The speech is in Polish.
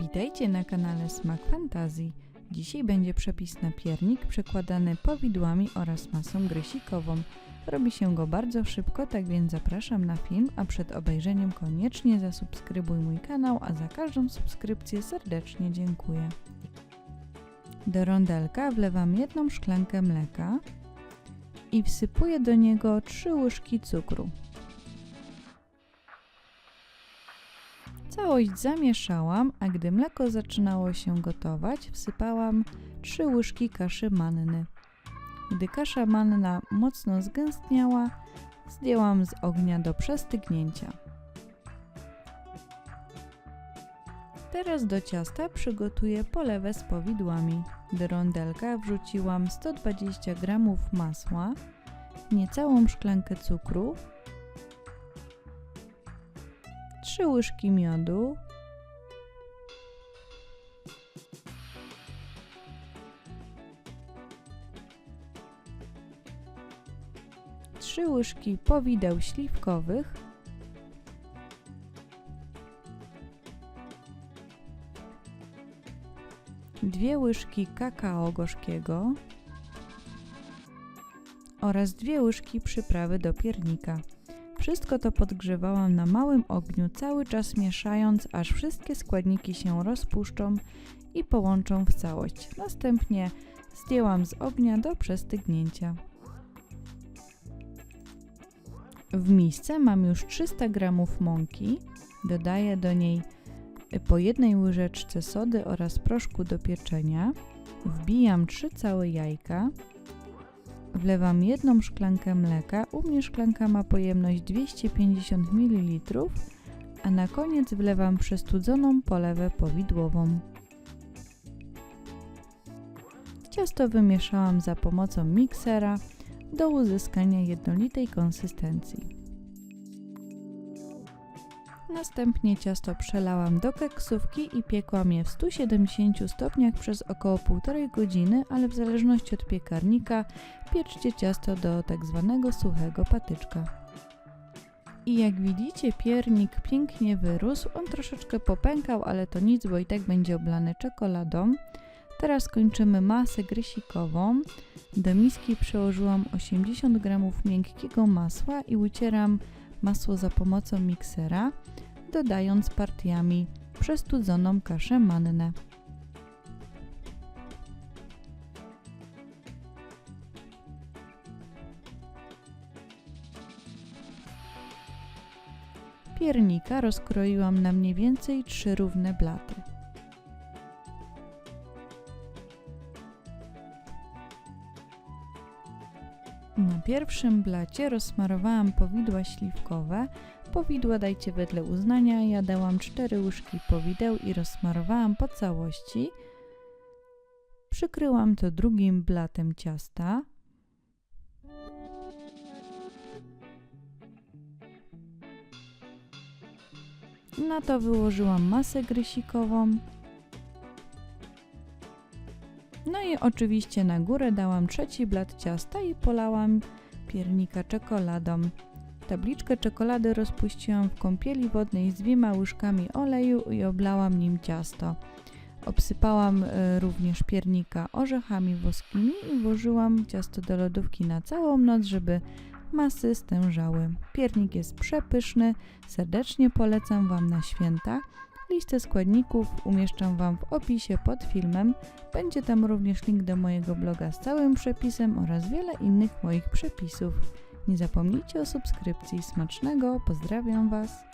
Witajcie na kanale Smak Fantazji. Dzisiaj będzie przepis na piernik przekładany powidłami oraz masą grysikową. Robi się go bardzo szybko, tak więc zapraszam na film, a przed obejrzeniem koniecznie zasubskrybuj mój kanał, a za każdą subskrypcję serdecznie dziękuję. Do rondelka wlewam jedną szklankę mleka i wsypuję do niego 3 łyżki cukru. Całość zamieszałam, a gdy mleko zaczynało się gotować, wsypałam 3 łyżki kaszy manny. Gdy kasza manna mocno zgęstniała, zdjęłam z ognia do przestygnięcia. Teraz do ciasta przygotuję polewę z powidłami. Do rondelka wrzuciłam 120 g masła, niecałą szklankę cukru, 3 łyżki miodu, trzy łyżki powideł śliwkowych, dwie łyżki kakao gorzkiego. Oraz dwie łyżki przyprawy do piernika. Wszystko to podgrzewałam na małym ogniu, cały czas mieszając, aż wszystkie składniki się rozpuszczą i połączą w całość. Następnie zdjęłam z ognia do przestygnięcia. W misce mam już 300 g mąki. Dodaję do niej po jednej łyżeczce sody oraz proszku do pieczenia. Wbijam 3 całe jajka. Wlewam jedną szklankę mleka. U mnie szklanka ma pojemność 250 ml, a na koniec wlewam przestudzoną polewę powidłową. Ciasto wymieszałam za pomocą miksera do uzyskania jednolitej konsystencji. Następnie ciasto przelałam do keksówki i piekłam je w 170 stopniach przez około 1,5 godziny, ale w zależności od piekarnika pieczcie ciasto do tak zwanego suchego patyczka. I jak widzicie piernik pięknie wyrósł, on troszeczkę popękał, ale to nic, bo i tak będzie oblany czekoladą. Teraz kończymy masę grysikową. Do miski przełożyłam 80 g miękkiego masła i ucieram masło za pomocą miksera, dodając partiami przestudzoną kaszę mannę. Piernika rozkroiłam na mniej więcej trzy równe blaty. Na pierwszym blacie rozsmarowałam powidła śliwkowe. Powidła dajcie wedle uznania. Ja dałam 4 łyżki powideł i rozsmarowałam po całości. Przykryłam to drugim blatem ciasta. Na to wyłożyłam masę grysikową. No i oczywiście na górę dałam trzeci blat ciasta i polałam piernika czekoladą. Tabliczkę czekolady rozpuściłam w kąpieli wodnej z dwiema łyżkami oleju i oblałam nim ciasto. Obsypałam y, również piernika orzechami woskimi i włożyłam ciasto do lodówki na całą noc, żeby masy stężały. Piernik jest przepyszny, serdecznie polecam Wam na święta. Listę składników umieszczam Wam w opisie pod filmem. Będzie tam również link do mojego bloga z całym przepisem oraz wiele innych moich przepisów. Nie zapomnijcie o subskrypcji. Smacznego, pozdrawiam Was.